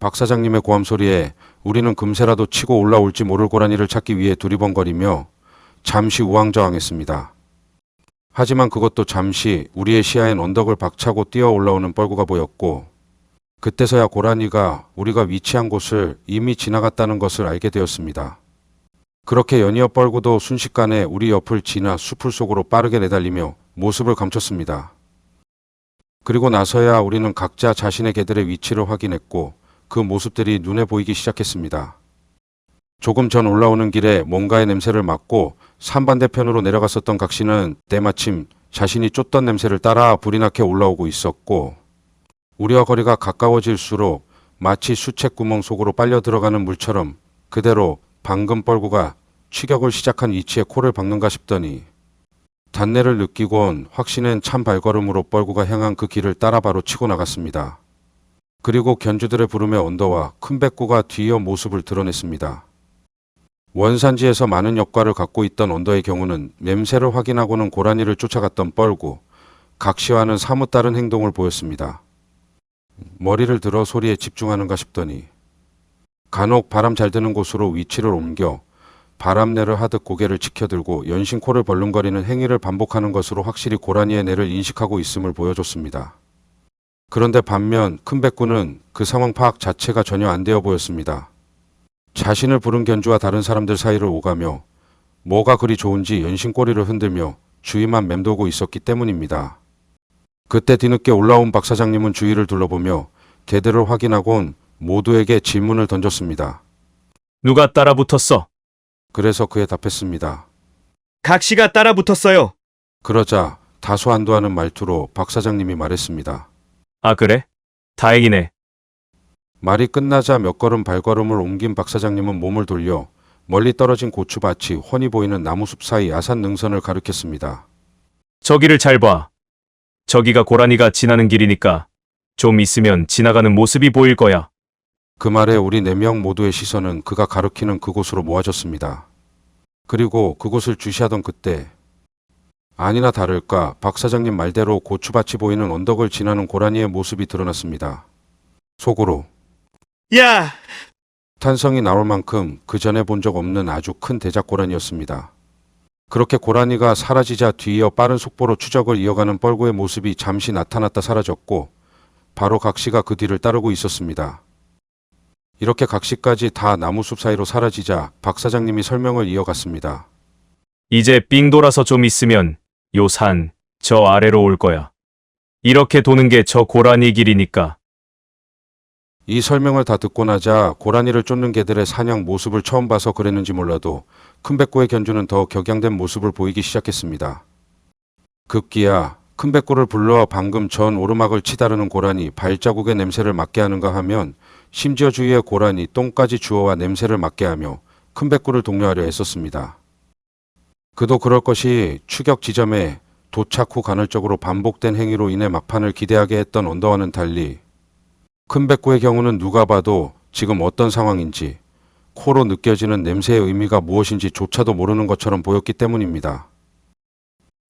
박 사장님의 고함 소리에 우리는 금세라도 치고 올라올지 모를 고라니를 찾기 위해 두리번거리며 잠시 우왕좌왕했습니다. 하지만 그것도 잠시 우리의 시야엔 언덕을 박차고 뛰어 올라오는 뻘구가 보였고 그때서야 고라니가 우리가 위치한 곳을 이미 지나갔다는 것을 알게 되었습니다. 그렇게 연이어 뻘구도 순식간에 우리 옆을 지나 수풀 속으로 빠르게 내달리며 모습을 감췄습니다. 그리고 나서야 우리는 각자 자신의 개들의 위치를 확인했고 그 모습들이 눈에 보이기 시작했습니다. 조금 전 올라오는 길에 뭔가의 냄새를 맡고 산 반대편으로 내려갔었던 각시는 때마침 자신이 쫓던 냄새를 따라 불이 나게 올라오고 있었고 우리와 거리가 가까워질수록 마치 수채 구멍 속으로 빨려 들어가는 물처럼 그대로 방금 뻘구가 추격을 시작한 위치에 코를 박는가 싶더니 단내를 느끼곤 확신엔 찬 발걸음으로 뻘구가 향한 그 길을 따라 바로 치고 나갔습니다. 그리고 견주들의 부름에 언더와 큰 백구가 뒤이어 모습을 드러냈습니다. 원산지에서 많은 역할을 갖고 있던 언더의 경우는 냄새를 확인하고는 고라니를 쫓아갔던 뻘구, 각시와는 사뭇 다른 행동을 보였습니다. 머리를 들어 소리에 집중하는가 싶더니 간혹 바람 잘 드는 곳으로 위치를 옮겨 바람내를 하듯 고개를 치켜들고 연신 코를 벌렁거리는 행위를 반복하는 것으로 확실히 고라니의 내를 인식하고 있음을 보여줬습니다. 그런데 반면 큰 백구는 그 상황 파악 자체가 전혀 안 되어 보였습니다. 자신을 부른 견주와 다른 사람들 사이를 오가며 뭐가 그리 좋은지 연신 꼬리를 흔들며 주위만 맴돌고 있었기 때문입니다. 그때 뒤늦게 올라온 박 사장님은 주위를 둘러보며 개들을 확인하곤 모두에게 질문을 던졌습니다. 누가 따라 붙었어? 그래서 그에 답했습니다. 각시가 따라 붙었어요. 그러자 다소 안도하는 말투로 박 사장님이 말했습니다. 아, 그래? 다행이네. 말이 끝나자 몇 걸음 발걸음을 옮긴 박 사장님은 몸을 돌려 멀리 떨어진 고추밭이 훤히 보이는 나무숲 사이 아산 능선을 가리켰습니다. 저기를 잘 봐. 저기가 고라니가 지나는 길이니까 좀 있으면 지나가는 모습이 보일 거야. 그 말에 우리 네 명 모두의 시선은 그가 가리키는 그곳으로 모아졌습니다. 그리고 그곳을 주시하던 그때 아니나 다를까 박 사장님 말대로 고추밭이 보이는 언덕을 지나는 고라니의 모습이 드러났습니다. 속으로 야! 탄성이 나올 만큼 그 전에 본 적 없는 아주 큰 대작 고라니였습니다. 그렇게 고라니가 사라지자 뒤이어 빠른 속보로 추적을 이어가는 뻘구의 모습이 잠시 나타났다 사라졌고 바로 각시가 그 뒤를 따르고 있었습니다. 이렇게 각시까지 다 나무숲 사이로 사라지자 박 사장님이 설명을 이어갔습니다. 이제 삥 돌아서 좀 있으면 요 산, 저 아래로 올 거야. 이렇게 도는 게 저 고라니 길이니까. 이 설명을 다 듣고 나자 고라니를 쫓는 개들의 사냥 모습을 처음 봐서 그랬는지 몰라도 큰 백구의 견주는 더 격양된 모습을 보이기 시작했습니다. 급기야 큰 백구를 불러 방금 전 오르막을 치다르는 고라니 발자국의 냄새를 맡게 하는가 하면 심지어 주위의 고라니 똥까지 주워와 냄새를 맡게 하며 큰 백구를 독려하려 애썼습니다. 그도 그럴 것이 추격 지점에 도착 후 간헐적으로 반복된 행위로 인해 막판을 기대하게 했던 언더와는 달리 큰 백구의 경우는 누가 봐도 지금 어떤 상황인지 코로 느껴지는 냄새의 의미가 무엇인지조차도 모르는 것처럼 보였기 때문입니다.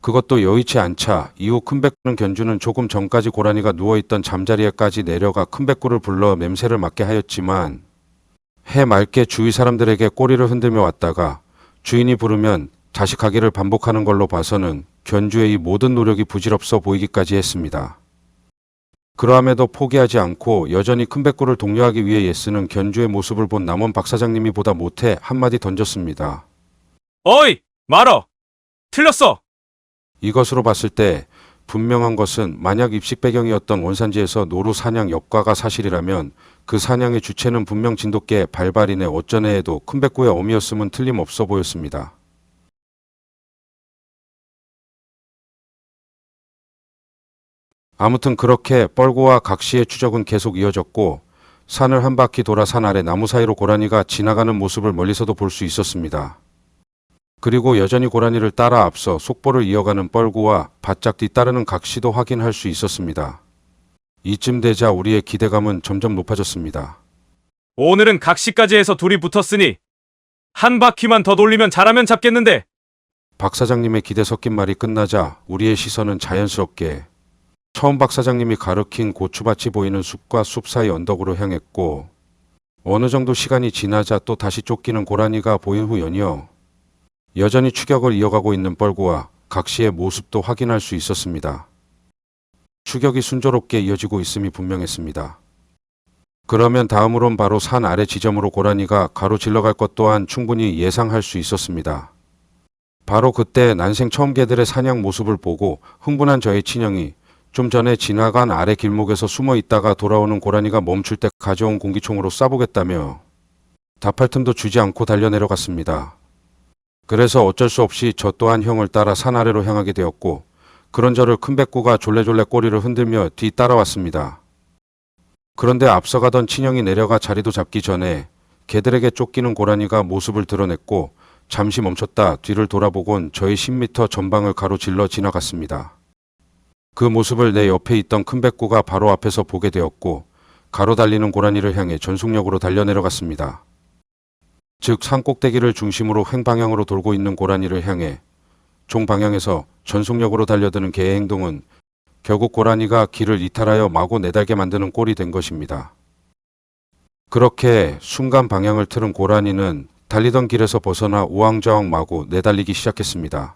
그것도 여의치 않자 이후 큰 백구는 견주는 조금 전까지 고라니가 누워있던 잠자리에까지 내려가 큰 백구를 불러 냄새를 맡게 하였지만 해 맑게 주위 사람들에게 꼬리를 흔들며 왔다가 주인이 부르면 가기를 반복하는 걸로 봐서는 견주의 이 모든 노력이 부질없어 보이기까지 했습니다. 그러함에도 포기하지 않고 여전히 큰 백구를 독려하기 위해 애쓰는 견주의 모습을 본 남원 박 사장님이 보다 못해 한마디 던졌습니다. 어이! 말어! 틀렸어! 이것으로 봤을 때 분명한 것은 만약 입식 배경이었던 원산지에서 노루 사냥 역과가 사실이라면 그 사냥의 주체는 분명 진돗개 발발인의 어쩌네 해도 큰 백구의 어미였음은 틀림없어 보였습니다. 아무튼 그렇게 뻘고와 각시의 추적은 계속 이어졌고 산을 한 바퀴 돌아 산 아래 나무 사이로 고라니가 지나가는 모습을 멀리서도 볼 수 있었습니다. 그리고 여전히 고라니를 따라 앞서 속보를 이어가는 뻘구와 바짝 뒤따르는 각시도 확인할 수 있었습니다. 이쯤 되자 우리의 기대감은 점점 높아졌습니다. 오늘은 각시까지 해서 둘이 붙었으니 한 바퀴만 더 돌리면 잘하면 잡겠는데 박 사장님의 기대 섞인 말이 끝나자 우리의 시선은 자연스럽게 처음 박 사장님이 가르킨 고추밭이 보이는 숲과 숲 사이 언덕으로 향했고 어느 정도 시간이 지나자 또 다시 쫓기는 고라니가 보인 후 연이어 여전히 추격을 이어가고 있는 뻘구와 각 씨의 모습도 확인할 수 있었습니다. 추격이 순조롭게 이어지고 있음이 분명했습니다. 그러면 다음으론 바로 산 아래 지점으로 고라니가 가로질러 갈 것 또한 충분히 예상할 수 있었습니다. 바로 그때 난생 처음 개들의 사냥 모습을 보고 흥분한 저의 친형이 좀 전에 지나간 아래 길목에서 숨어 있다가 돌아오는 고라니가 멈출 때 가져온 공기총으로 쏴보겠다며 답할 틈도 주지 않고 달려내려갔습니다. 그래서 어쩔 수 없이 저 또한 형을 따라 산 아래로 향하게 되었고 그런 저를 큰 백구가 졸래졸래 꼬리를 흔들며 뒤 따라왔습니다. 그런데 앞서가던 친형이 내려가 자리도 잡기 전에 개들에게 쫓기는 고라니가 모습을 드러냈고 잠시 멈췄다 뒤를 돌아보곤 저의 10m 전방을 가로질러 지나갔습니다. 그 모습을 내 옆에 있던 큰 백구가 바로 앞에서 보게 되었고 가로 달리는 고라니를 향해 전속력으로 달려 내려갔습니다. 즉 산꼭대기를 중심으로 횡방향으로 돌고 있는 고라니를 향해 종방향에서 전속력으로 달려드는 개의 행동은 결국 고라니가 길을 이탈하여 마구 내달게 만드는 꼴이 된 것입니다. 그렇게 순간 방향을 틀은 고라니는 달리던 길에서 벗어나 우왕좌왕 마구 내달리기 시작했습니다.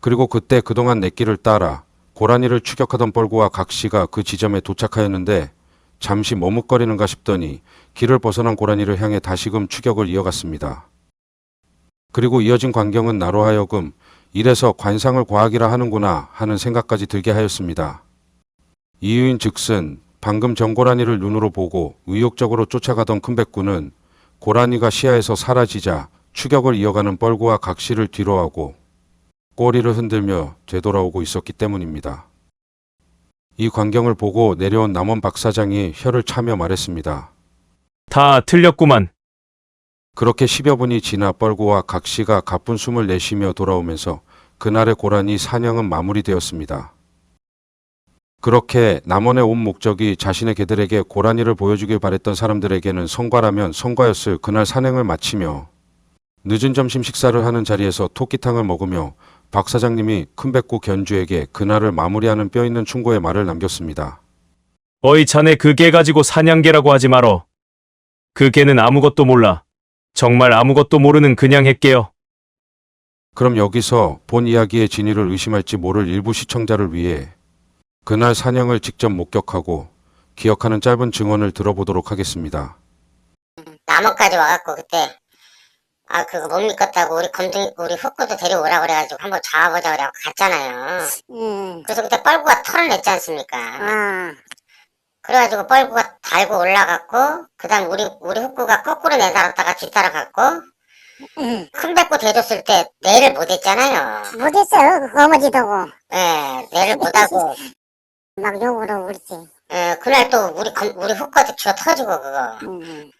그리고 그때 그동안 내 길을 따라 고라니를 추격하던 뻘구와 각시가 그 지점에 도착하였는데 잠시 머뭇거리는가 싶더니 길을 벗어난 고라니를 향해 다시금 추격을 이어갔습니다. 그리고 이어진 광경은 나로 하여금 이래서 관상을 과학이라 하는구나 하는 생각까지 들게 하였습니다. 이유인 즉슨 방금 전 고라니를 눈으로 보고 의욕적으로 쫓아가던 큰 백구는 고라니가 시야에서 사라지자 추격을 이어가는 뻘구와 각시를 뒤로하고 꼬리를 흔들며 되돌아오고 있었기 때문입니다. 이 광경을 보고 내려온 남원 박 사장이 혀를 차며 말했습니다. 다 틀렸구만. 그렇게 10여 분이 지나 뻘구와 각시가 가쁜 숨을 내쉬며 돌아오면서 그날의 고라니 사냥은 마무리되었습니다. 그렇게 남원에 온 목적이 자신의 개들에게 고라니를 보여주길 바랬던 사람들에게는 성과라면 성과였을 그날 산행을 마치며 늦은 점심 식사를 하는 자리에서 토끼탕을 먹으며 박 사장님이 큰백구 견주에게 그날을 마무리하는 뼈 있는 충고의 말을 남겼습니다. 어이 자네 그 개 가지고 사냥개라고 하지 말어. 그 개는 아무것도 몰라. 정말 아무것도 모르는 그냥 핵개여. 그럼 여기서 본 이야기의 진위를 의심할지 모를 일부 시청자를 위해 그날 사냥을 직접 목격하고 기억하는 짧은 증언을 들어보도록 하겠습니다. 남원까지 와갖고 그때 아 그거 못 믿겠다고 우리 검둥이 우리 흑구도 데려오라 그래가지고 한번 잡아보자 그래갖고 갔잖아요. 응. 그래서 그때 뻘구가 털을 냈지 않습니까? 아, 그래가지고 뻘구가 달고 올라갔고 그다음 우리 우리 흑구가 거꾸로 내달았다가 뒤따라갔고 응. 큰 백구 대줬을 때 내를 못했잖아요. 못했어. 거머쥐다고. 예, 내를 못하고 막 욕으로 울지. 예, 그날 또 우리 검, 우리 흑구한테 쥐어 터지고 그거 응.